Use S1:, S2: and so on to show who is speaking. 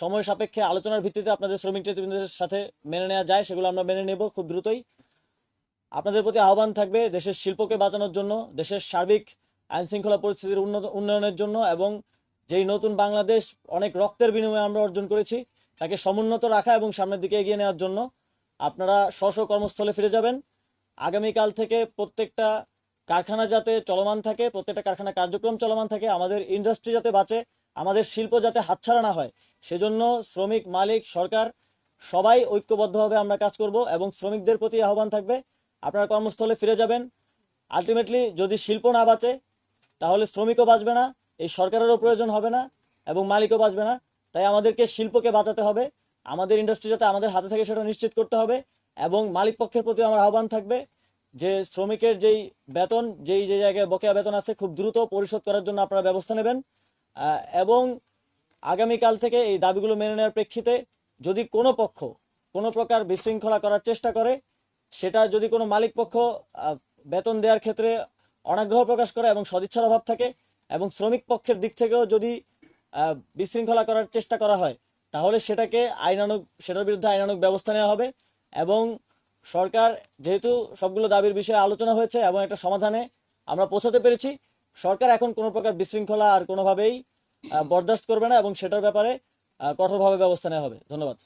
S1: সময় সাপেক্ষে আলোচনার ভিত্তিতে আপনাদের শ্রমিক নেতৃবৃন্দের সাথে মেনে নেওয়া যায়, সেগুলো আমরা মেনে নেব খুব দ্রুতই। আপনাদের প্রতি আহ্বান থাকবে দেশের শিল্পকে বাঁচানোর জন্য, দেশের সার্বিক আইন শৃঙ্খলা পরিস্থিতির উন্নত উন্নয়নের জন্য এবং যেই নতুন বাংলাদেশ, অনেক রক্তের বিনিময়ে আমরা অর্জন করেছি, তাকে সমুন্নত রাখা এবং সামনের দিকে এগিয়ে নেওয়ার জন্য আপনারা স্ব কর্মস্থলে ফিরে যাবেন। আগামীকাল থেকে প্রত্যেকটা কারখানা যাতে চলমান থাকে, প্রত্যেকটা কারখানা কার্যক্রম চলমান থাকে, আমাদের ইন্ডাস্ট্রি যাতে বাঁচে, আমাদের শিল্প যাতে হাতছাড়া না হয় সেজন্য শ্রমিক, মালিক, সরকার সবাই ঐক্যবদ্ধভাবে আমরা কাজ করব এবং শ্রমিকদের প্রতি আহ্বান থাকবে। আপনারা কর্মস্থলে ফিরে যাবেন। আলটিমেটলি যদি শিল্প না বাঁচে, তাহলে শ্রমিকও বাঁচবে না, এই সরকারেরও প্রয়োজন হবে না এবং মালিকও বাঁচবে না। তাই আমাদেরকে শিল্পকে বাঁচাতে হবে। আমাদের ইন্ডাস্ট্রি যাতে আমাদের হাতে থাকে সেটা নিশ্চিত করতে হবে এবং মালিক পক্ষের প্রতি আমার আহ্বান থাকবে যে শ্রমিকের যেই বেতন, যেই যে জায়গায় বকেয়া বেতন আছে, খুব দ্রুত পরিশোধ করার জন্য আপনারা ব্যবস্থা নেবেন। এবং আগামীকাল থেকে এই দাবিগুলো মেনে নেওয়ার প্রেক্ষিতে যদি কোনো পক্ষ কোনো প্রকার বিশৃঙ্খলা করার চেষ্টা করে, সেটা যদি কোনো মালিক পক্ষ বেতন দেওয়ার ক্ষেত্রে অনাগ্রহ প্রকাশ করে এবং সদিচ্ছার অভাব থাকে এবং শ্রমিক পক্ষের দিক থেকেও যদি বিশৃঙ্খলা করার চেষ্টা করা হয়, তাহলে সেটাকে আইনানুগ, সেটার বিরুদ্ধে আইনানুগ ব্যবস্থা নেওয়া হবে এবং সরকার যেহেতু সবগুলো দাবির বিষয়ে আলোচনা হয়েছে এবং একটা সমাধানে আমরা পৌঁছাতে পেরেছি, সরকার এখন কোনো প্রকার বিশৃঙ্খলা আর কোনোভাবেই বরদাস্ত করবে না এবং সেটার ব্যাপারে কঠোরভাবে ব্যবস্থা নেওয়া হবে। ধন্যবাদ।